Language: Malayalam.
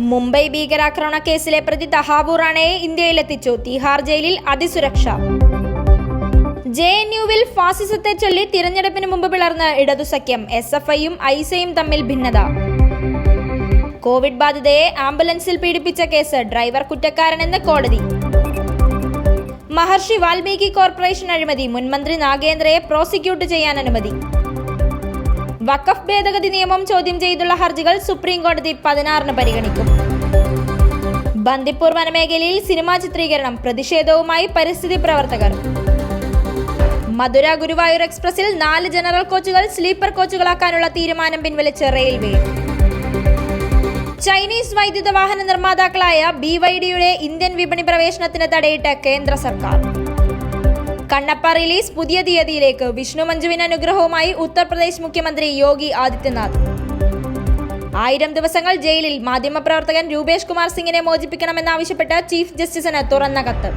മുംബൈ ഭീകരാക്രമണ കേസിലെ പ്രതി തഹാബു റാണയെ ഇന്ത്യയിലെത്തിച്ചു. തിഹാർ ജയിലിൽ അതിസുരക്ഷ. ജെ എൻ യുവിൽ ഫാസിസത്തെ ചൊല്ലി തിരഞ്ഞെടുപ്പിന് മുമ്പ് പിളർന്ന് ഇടതു സഖ്യം. എസ് എഫ് ഐയും ഐസയും തമ്മിൽ ഭിന്നത. കോവിഡ് ബാധിതയെ ആംബുലൻസിൽ പീഡിപ്പിച്ച കേസ് ഡ്രൈവർ കുറ്റക്കാരനെന്ന് കോടതി. മഹർഷി വാൽമീകി കോർപ്പറേഷൻ അഴിമതി. മുൻമന്ത്രി നാഗേന്ദ്രയെ പ്രോസിക്യൂട്ട് ചെയ്യാൻ അനുമതി. വഖഫ് ഭേദഗതി നിയമം ചോദ്യം ചെയ്തുള്ള ഹർജികൾ സുപ്രീം കോടതി പതിനാറിന് പരിഗണിക്കും. ബന്ദിപ്പൂർ വനമേഖലയിൽ സിനിമാ ചിത്രീകരണം പ്രതിഷേധവുമായി പരിസ്ഥിതി പ്രവർത്തകർ. മധുര ഗുരുവായൂർ എക്സ്പ്രസിൽ നാല് ജനറൽ കോച്ചുകൾ സ്ലീപ്പർ കോച്ചുകളാക്കാനുള്ള തീരുമാനം പിൻവലിച്ച റെയിൽവേ. ചൈനീസ് വൈദ്യുത വാഹന നിർമ്മാതാക്കളായ ബി വൈ ഡിയുടെ ഇന്ത്യൻ വിപണി പ്രവേശനത്തിന് തടയിട്ട് കേന്ദ്ര സർക്കാർ. കണ്ണപ്പ റിലീസ് പുതിയ തീയതിയിലേക്ക്. വിഷ്ണു മഞ്ജുവിന് അനുഗ്രഹവുമായി ഉത്തർപ്രദേശ് മുഖ്യമന്ത്രി യോഗി ആദിത്യനാഥ്. ആയിരം ദിവസങ്ങൾ ജയിലിൽ. മാധ്യമപ്രവർത്തകൻ രൂപേഷ് കുമാർ സിംഗിനെ മോചിപ്പിക്കണമെന്നാവശ്യപ്പെട്ട് ചീഫ് ജസ്റ്റിസിന് തുറന്ന കത്ത്